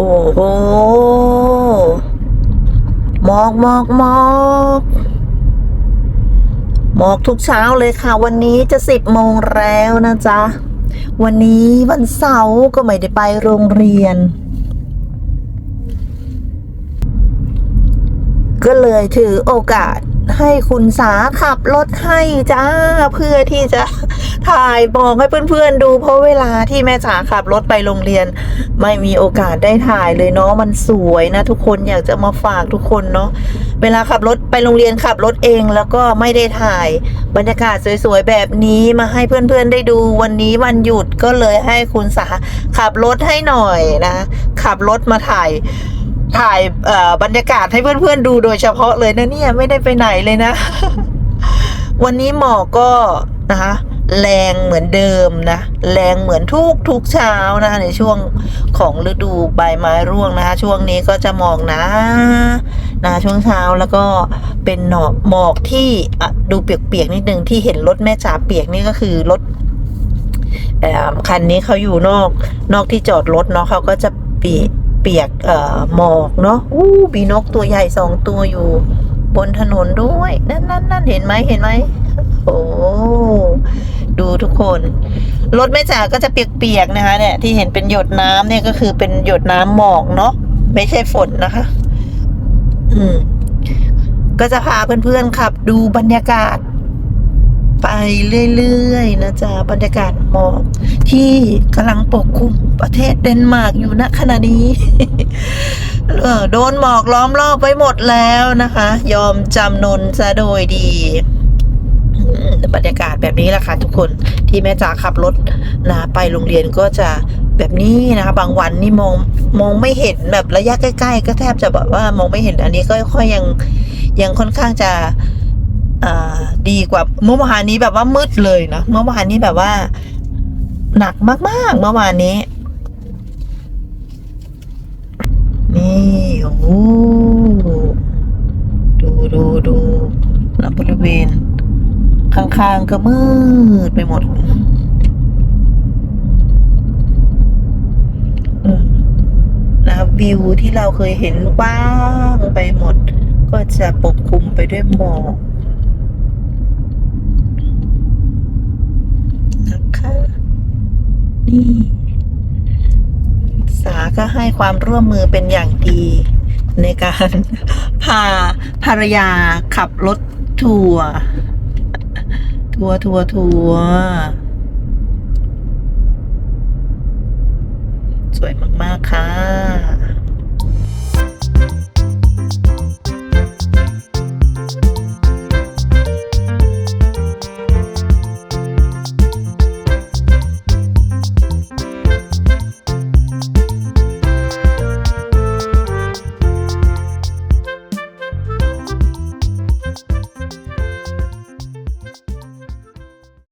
โอ้โหหมอกหมอกหมอกหมอกทุกเช้าเลยค่ะ วันนี้จะสิบโมงแล้วนะจ๊ะ วันนี้วันเสาร์ก็ไม่ได้ไปโรงเรียน ก็เลยถือโอกาสให้คุณสาขับรถให้จ้า เพื่อที่จะ ถ่ายบอกให้เพื่อนๆดู เพราะเวลาที่แม่สาขับรถไปโรงเรียน ไม่มีโอกาสได้ถ่ายเลยเนาะมันสวยนะ ทุกคนอยากจะมาฝากทุกคนเนาะเวลาขับรถไปโรงเรียนขับรถเองแล้วก็ไม่ได้ถ่าย บรรยากาศสวยๆแบบนี้มาให้เพื่อนๆได้ดูวันนี้วันหยุดก็เลยให้คุณสาขับรถให้หน่อยนะ ขับรถมาถ่ายถ่ายบรรยากาศให้เพื่อนๆดูโดยเฉพาะเลยนะเนี่ยไม่ได้ไปไหนเลยนะ วันนี้หมอกก็นะคะ แรงเหมือนเดิมนะ แรงเหมือนทุกทุกเช้านะในช่วงของฤดูใบไม้ร่วงนะคะ ช่วงนี้ก็จะหมอกนะนะช่วงเช้าแล้วก็เป็นหนอกหมอกที่ดูเปียกๆนิดนึงที่เห็นรถแม่จ๋าเปียกนี่ก็คือรถอคันนี้เขาอยู่นอกนอกที่จอดรถเนาะเขาก็จะเปียกเปียกเอ่อหมอกเนาะอู้มีนกตัวใหญ่สองตัวอยู่ บนถนนด้วย นั่นนั่นนั่นเห็นไหมเห็นไหมโอ้ ดูทุกคน รถแม่จ๋าก็จะเปียกๆนะคะ เนี่ยที่เห็นเป็นหยดน้ำเนี่ยก็คือเป็นหยดน้ำหมอกเนาะไม่ใช่ฝนนะคะ อืม ก็จะพาเพื่อนๆขับ ดูบรรยากาศ ไปเรื่อยๆนะจ๊ะบรรยากาศหมอกที่กำลังปกคลุมประเทศเดนมาร์กอยู่ณขณะนี้โดนหมอกล้อมรอบไว้หมดแล้วนะคะ ยอมจำนนซะโดยดี บรรยากาศแบบนี้แหละค่ะทุกคนที่แม่จ๋าขับรถนะไปโรงเรียนก็จะแบบนี้นะคะบางวันนี่มองมองไม่เห็นแบบระยะใกล้ ๆ ก็แทบจะแบบว่ามองไม่เห็นอันนี้ก็ค่อยยังยังค่อนข้างจะดีกว่าเมื่อวานนี้แบบว่ามืดเลยนะเมื่อวานนี้แบบว่า หนักมากๆ เมื่อวานนี้ นี่โอ้ดูดูดูแล้วบริเวณ ข้างๆก็มืดไปหมดอืมแล้ววิวที่เราเคยเห็นกว้างไปหมด ก็จะปกคลุมไปด้วยหมอกนะคะนี่สาก็ให้ความร่วมมือเป็นอย่างดี ในการพาภรรยาขับรถทัวร์ ทัวทัวทัวสวยมาก ๆ ค่ะ